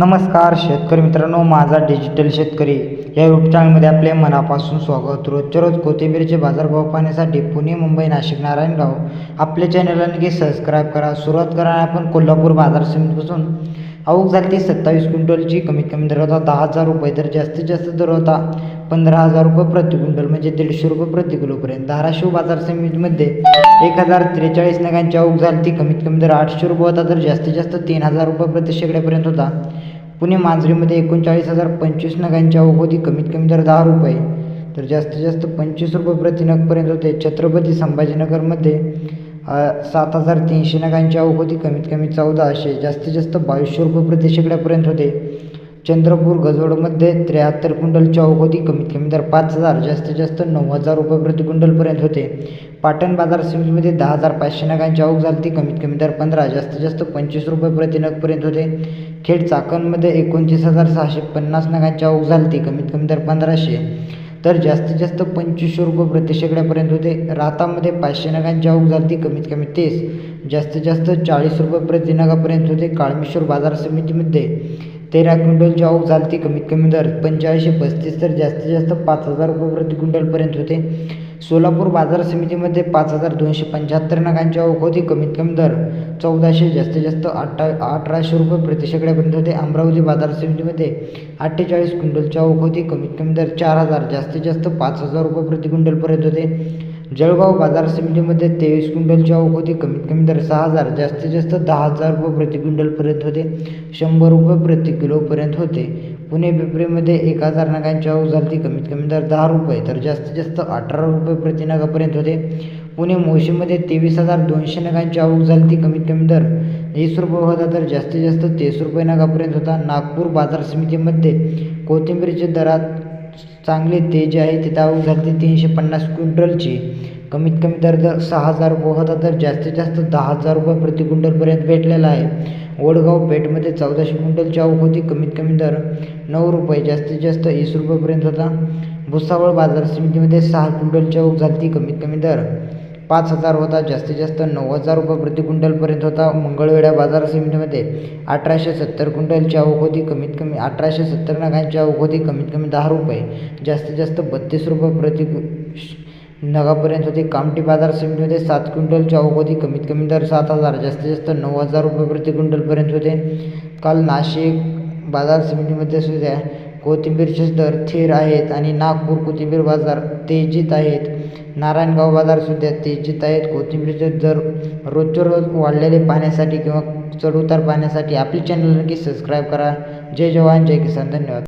नमस्कार शेतकरी मित्रांनो माझा डिजिटल शेतकरी या यूट्यूब चॅनलमध्ये आपले मनापासून स्वागत. रोजच्या रोज कोथिंबीरचे बाजारभाव पाहण्यासाठी पुणे मुंबई नाशिक नारायणगाव आपले चॅनलला नक्की सबस्क्राईब करा. सुरुवात करा आपण कोल्हापूर बाजार समितीपासून. आवक झाली ती सत्तावीस क्विंटलची. कमीत कमी दर होता दहा हजार रुपये तर जास्तीत जास्त दर होता पंधरा हजार रुपये प्रति क्विंटल म्हणजे दीडशे रुपये प्रति किलोपर्यंत. धाराशिव बाजार समितीमध्ये एक हजार त्रेचाळीस नगांची आवक झाली. ती कमीत कमी दर आठशे रुपये होता तर जास्तीत जास्त तीन हजार रुपये प्रति शेकड्यापर्यंत होता. पुणे मांजरीमध्ये एकोणचाळीस हजार पंचवीस नगांची आवक होती कमीत कमी दर दहा रुपये. तर जास्तीत जास्त पंचवीस रुपये प्रति नगपर्यंत होते. छत्रपती संभाजीनगरमध्ये सात हजार तीनशे नगांची आवक होती कमीत कमी चौदाशे. जास्तीत जास्त बावीसशे रुपये प्रति शेकड्यापर्यंत होते. चंद्रपूर गजवडमध्ये त्र्याहत्तर क्विंटलची आवक होती कमीत कमी दर पाच हजार जास्तीत जास्त नऊ हजार रुपये प्रति क्विंटलपर्यंत होते. पाटण बाजार समितीमध्ये दहा हजार पाचशे नगांची आवक झाली ती कमीत कमी दर पंधरा जास्तीत जास्त पंचवीस रुपये प्रति नगपर्यंत होते. खेड चाकणमध्ये एकोणतीस हजार सहाशे पन्नास नगांची आवक झाली ती कमीत कमी दर पंधराशे तर जास्तीत जास्त पंचवीसशे रुपये प्रति शेकड्यापर्यंत होते. रातामध्ये पाचशे नगांची आवक झाली ती कमीत कमी तीस जास्तीत जास्त चाळीस रुपये प्रति नगापर्यंत होते. काळमेश्वर बाजार समितीमध्ये तेरा क्विंटलची आवक चालते कमीत कमी दर पंचेचाळीसशे पस्तीस तर जास्तीत जास्त पाच हजार रुपये प्रति क्विंटलपर्यंत होते. सोलापूर बाजार समितीमध्ये पाच हजार दोनशे पंच्याहत्तर नगांची आवक होती. कमीत कमी दर चौदाशे जास्तीत जास्त अठरा अठराशे रुपये प्रति शेकड्यापर्यंत होते. अमरावती बाजार समितीमध्ये अठ्ठेचाळीस क्विंटलची आवक होती. कमीत कमी दर चार हजार जास्तीत जास्त पाच हजार रुपये प्रति क्विंटलपर्यंत होते. जळगाव बाजार समितीमध्ये तेवीस क्विंटलची आवक होती कमीत कमी दर सहा हजार जास्तीत जास्त दहा हजार रुपये प्रति क्विंटलपर्यंत होते. शंभर रुपये प्रति किलोपर्यंत होते. पुणे पिपरीमध्ये एक हजार नगांची आवक झाली कमीत कमी दर दहा रुपये तर जास्तीत जास्त अठरा रुपये प्रति नगापर्यंत होते. पुणे मोशीमध्ये तेवीस हजार दोनशे नगांची आवक झाली ती कमीत कमी दर वीस रुपये होता तर जास्तीत जास्त तीस रुपये नगापर्यंत होता. नागपूर बाजार समितीमध्ये कोथिंबीरच्या दरात चांगले तेज आहे. तिथं आवक झाली तीनशे पन्नास क्विंटलची. कमीत कमी दर दर सहा हजार रुपये होता. तर जास्तीत जास्त दहा हजार रुपये प्रति क्विंटलपर्यंत भेटलेला आहे. वडगाव पेठमध्ये चौदाशे क्विंटलची आवक होती. कमीत कमी दर नऊ रुपये जास्तीत जास्त वीस रुपयेपर्यंत होता. भुसावळ बाजार समितीमध्ये सहा क्विंटलची आवक झाली ती कमीत कमी दर पाच हजार होता जास्तीत जास्त नऊ हजार रुपये प्रति क्विंटलपर्यंत होता. मंगळवेढा बाजार समितीमध्ये अठराशे सत्तर क्विंटलची आवक होती कमीत कमी अठराशे सत्तर नगांची आवक होती कमीत कमी दहा रुपये जास्तीत जास्त बत्तीस रुपये प्रति नगापर्यंत होती. कामठी बाजार समितीमध्ये सात क्विंटलची आवक होती कमीत कमी दर सात हजार जास्तीत जास्त नऊ हजार रुपये प्रति क्विंटलपर्यंत होते. काल नाशिक बाजार समितीमध्ये सुद्धा कोथिंबीरचे दर थेर आहेत आणि नागपूर कोथिंबीर बाजार तेजीत आहेत. नारायणगाव बाजार सुद्धा तेजीत आहेत. कोथिंबीरचे दर रोजच्या रोज वाढलेले पाहण्यासाठी किंवा चढउतार पाहण्यासाठी आपली चॅनल नक्की सबस्क्राईब करा. जय जवान जय किसान. धन्यवाद.